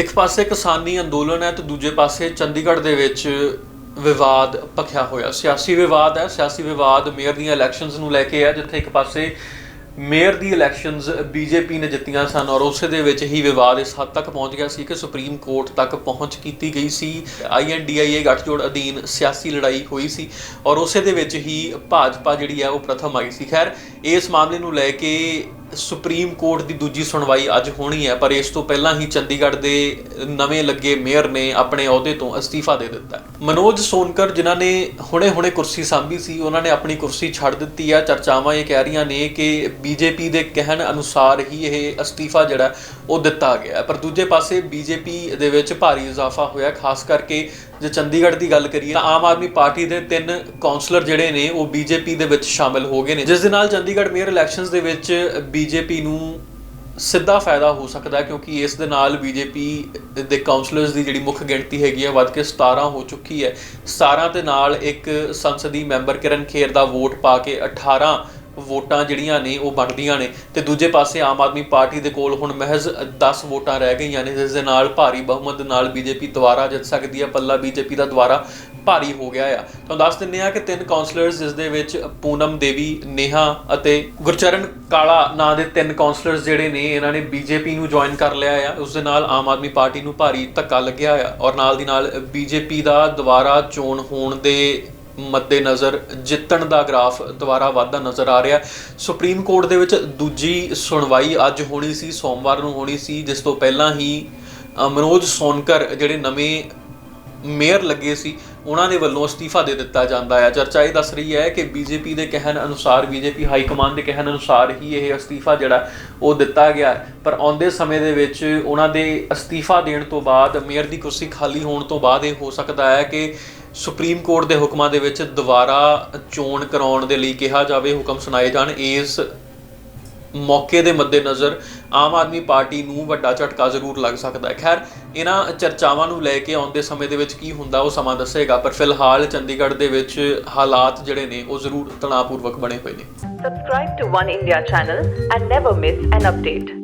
ਇੱਕ ਪਾਸੇ ਕਿਸਾਨੀ ਅੰਦੋਲਨ ਹੈ ਤੇ ਦੂਜੇ ਪਾਸੇ ਚੰਡੀਗੜ੍ਹ ਦੇ ਵਿੱਚ ਵਿਵਾਦ ਭਖਿਆ ਹੋਇਆ। ਸਿਆਸੀ ਵਿਵਾਦ ਹੈ, ਸਿਆਸੀ ਵਿਵਾਦ ਮੇਅਰ ਦੀਆਂ ਇਲੈਕਸ਼ਨਸ ਨੂੰ ਲੈ ਕੇ ਹੈ, ਜਿੱਥੇ ਇੱਕ ਪਾਸੇ ਮੇਅਰ ਦੀ ਇਲੈਕਸ਼ਨਸ ਬੀਜੇਪੀ ਨੇ ਜਿੱਤੀਆਂ ਸਨ ਔਰ ਉਸੇ ਦੇ ਵਿੱਚ ਹੀ ਵਿਵਾਦ ਇਸ ਹੱਦ ਤੱਕ ਪਹੁੰਚ ਗਿਆ ਸੀ ਕਿ ਸੁਪਰੀਮ ਕੋਰਟ ਤੱਕ ਪਹੁੰਚ ਕੀਤੀ ਗਈ ਸੀ। ਆਈਐਨਡੀਆਈਏ ਗੱਠਜੋੜ ਅਧੀਨ ਸਿਆਸੀ ਲੜਾਈ ਹੋਈ ਸੀ ਔਰ ਉਸੇ ਦੇ ਵਿੱਚ ਹੀ ਭਾਜਪਾ ਜਿਹੜੀ ਹੈ ਉਹ ਪ੍ਰਥਮ ਆਈ ਸੀ। ਖੈਰ, ਇਸ ਮਾਮਲੇ ਨੂੰ ਲੈ ਕੇ ਸੁਪਰੀਮ ਕੋਰਟ ਦੀ ਦੂਜੀ ਸੁਣਵਾਈ ਅੱਜ ਹੋਣੀ ਹੈ, ਪਰ ਇਸ ਤੋਂ ਪਹਿਲਾਂ ਹੀ ਚੰਡੀਗੜ੍ਹ ਦੇ ਨਵੇਂ ਲੱਗੇ ਮੇਅਰ ਨੇ ਆਪਣੇ ਅਹੁਦੇ ਤੋਂ ਅਸਤੀਫਾ ਦੇ ਦਿੱਤਾ ਮਨੋਜ ਸੋਨਕਰ, ਜਿਨ੍ਹਾਂ ਨੇ ਹੁਣੇ-ਹੁਣੇ ਕੁਰਸੀ ਸੰਭੀ ਸੀ, ਉਹਨਾਂ ਨੇ ਆਪਣੀ ਕੁਰਸੀ ਛੱਡ ਦਿੱਤੀ ਹੈ। ਚਰਚਾਵਾਂ ਇਹ ਕਹਿ ਰਹੀਆਂ ਨੇ ਕਿ ਬੀਜੇਪੀ ਦੇ ਕਹਿਣ ਅਨੁਸਾਰ ਹੀ ਇਹ ਅਸਤੀਫਾ ਜਿਹੜਾ, ਉਹ ਦਿੱਤਾ ਗਿਆ ਪਰ ਦੂਜੇ ਪਾਸੇ ਬੀਜੇਪੀ ਦੇ ਵਿੱਚ ਭਾਰੀ ਇਜ਼ਾਫਾ ਹੋਇਆ, ਖਾਸ ਕਰਕੇ ਜੇ ਚੰਡੀਗੜ੍ਹ ਦੀ ਗੱਲ ਕਰੀਏ ਤਾਂ ਆਮ ਆਦਮੀ ਪਾਰਟੀ ਦੇ ਤਿੰਨ ਕਾਉਂਸਲਰ ਜਿਹੜੇ ਨੇ, ਉਹ ਬੀਜੇਪੀ ਦੇ ਵਿੱਚ ਸ਼ਾਮਿਲ ਹੋ ਗਏ ਨੇ। ਜਿਸ ਦੇ ਨਾਲ ਚੰਡੀਗੜ੍ਹ ਮੇਅਰ ਇਲੈਕਸ਼ਨਸ ਦੇ ਵਿੱਚ ਬੀਜੇਪੀ ਨੂੰ ਸਿੱਧਾ ਫਾਇਦਾ ਹੋ ਸਕਦਾ ਕਿਉਂਕਿ ਇਸ ਦੇ ਨਾਲ ਬੀਜੇਪੀ ਦੇ ਕਾਉਂਸਲਰਸ ਦੀ ਜਿਹੜੀ ਮੁੱਖ ਗਿਣਤੀ ਹੈਗੀ ਹੈ, ਵੱਧ ਕੇ 17 ਹੋ ਚੁੱਕੀ ਹੈ। 17 ਦੇ ਨਾਲ ਇੱਕ ਸੰਸਦੀ ਮੈਂਬਰ ਕਿਰਨ ਖੇਰ ਦਾ ਵੋਟ ਪਾ ਕੇ 18 ਵੋਟਾਂ ਜਿਹੜੀਆਂ ਨੇ ਉਹ ਬਣਦੀਆਂ ਨੇ ਤੇ ਦੂਜੇ ਪਾਸੇ ਆਮ ਆਦਮੀ ਪਾਰਟੀ ਦੇ ਕੋਲ ਹੁਣ ਮਹਿਜ਼ 10 ਵੋਟਾਂ ਰਹਿ ਗਈਆਂ ਨੇ, ਜਿਸ ਦੇ ਨਾਲ ਭਾਰੀ ਬਹੁਮਤ ਦੇ ਨਾਲ ਬੀਜੇਪੀ ਦੁਬਾਰਾ ਜਿੱਤ ਸਕਦੀ ਹੈ, ਪੱਲਾ ਬੀਜੇਪੀ ਦਾ ਦੁਬਾਰਾ ਭਾਰੀ ਹੋ ਗਿਆ ਆ। ਤੁਹਾਨੂੰ ਦੱਸ ਦਿੰਨੇ ਆ ਕਿ ਤਿੰਨ ਕਾਉਂਸਲਰਸ ਜਿਸ ਦੇ ਵਿੱਚ ਪੂਨਮ ਦੇਵੀ, ਨੇਹਾ ਅਤੇ ਗੁਰਚਰਨ ਕਾਲਾ ਨਾਂ ਦੇ ਤਿੰਨ ਕਾਉਂਸਲਰਸ ਜਿਹੜੇ ਨੇ, ਇਹਨਾਂ ਨੇ ਬੀਜੇਪੀ ਨੂੰ ਜੁਆਇਨ ਕਰ ਲਿਆ ਆ। ਉਸ ਦੇ ਨਾਲ ਆਮ ਆਦਮੀ ਪਾਰਟੀ ਨੂੰ ਭਾਰੀ ਧੱਕਾ ਲੱਗਿਆ ਆ ਔਰ ਨਾਲ ਦੀ ਨਾਲ ਬੀਜੇਪੀ ਦਾ ਦੁਬਾਰਾ ਚੋਣ ਹੋਣ ਦੇ ਮੱਦੇਨਜ਼ਰ ਜਿੱਤਣ ਦਾ ਗ੍ਰਾਫ ਦੁਬਾਰਾ ਵਾਧਾ ਨਜ਼ਰ ਆ ਰਿਹਾ ਸੁਪਰੀਮ ਕੋਰਟ ਦੇ ਵਿੱਚ ਦੂਜੀ ਸੁਣਵਾਈ ਅੱਜ ਹੋਣੀ ਸੀ, ਸੋਮਵਾਰ ਨੂੰ ਹੋਣੀ ਸੀ, ਜਿਸ ਤੋਂ ਪਹਿਲਾਂ ਹੀ ਮਨੋਜ ਸੋਨਕਰ ਜਿਹੜੇ ਨਵੇਂ ਮੇਅਰ ਲੱਗੇ ਸੀ, ਉਹਨਾਂ ਦੇ ਵੱਲੋਂ ਅਸਤੀਫਾ ਦੇ ਦਿੱਤਾ ਜਾਂਦਾ ਹੈ। ਚਰਚਾ ਇਹ ਦੱਸ ਰਹੀ ਹੈ ਕਿ ਬੀਜੇਪੀ ਦੇ ਕਹਿਣ ਅਨੁਸਾਰ, ਬੀਜੇਪੀ ਹਾਈ ਕਮਾਂਡ ਦੇ ਕਹਿਣ ਅਨੁਸਾਰ ਹੀ ਇਹ ਅਸਤੀਫਾ ਜਿਹੜਾ ਉਹ ਦਿੱਤਾ ਗਿਆ ਪਰ ਆਉਂਦੇ ਸਮੇਂ ਦੇ ਵਿੱਚ ਉਹਨਾਂ ਦੇ ਅਸਤੀਫਾ ਦੇਣ ਤੋਂ ਬਾਅਦ, ਮੇਅਰ ਦੀ ਕੁਰਸੀ ਖਾਲੀ ਹੋਣ ਤੋਂ ਬਾਅਦ ਇਹ ਹੋ ਸਕਦਾ ਹੈ ਕਿ ਸੁਪਰੀਮ ਕੋਰਟ ਦੇ ਹੁਕਮਾਂ ਦੇ ਵਿੱਚ ਦੁਬਾਰਾ ਚੋਣ ਕਰਾਉਣ ਦੇ ਲਈ ਕਿਹਾ ਜਾਵੇ, ਹੁਕਮ ਸੁਣਾਏ ਜਾਣ। ਇਸ ਮੌਕੇ ਦੇ ਮੱਦੇਨਜ਼ਰ ਆਮ ਆਦਮੀ ਪਾਰਟੀ ਨੂੰ ਵੱਡਾ ਝਟਕਾ ਜ਼ਰੂਰ ਲੱਗ ਸਕਦਾ ਹੈ। ਖੈਰ, ਇਹਨਾਂ ਚਰਚਾਵਾਂ ਨੂੰ ਲੈ ਕੇ ਆਉਂਦੇ ਸਮੇਂ ਦੇ ਵਿੱਚ ਕੀ ਹੁੰਦਾ ਉਹ ਸਮਾਂ ਦੱਸੇਗਾ, ਪਰ ਫਿਲਹਾਲ ਚੰਡੀਗੜ੍ਹ ਦੇ ਵਿੱਚ ਹਾਲਾਤ ਜਿਹੜੇ ਨੇ, ਉਹ ਜ਼ਰੂਰ ਤਣਾਅਪੂਰਵਕ ਬਣੇ ਹੋਏ ਨੇ। Subscribe to One India channel and never miss an update.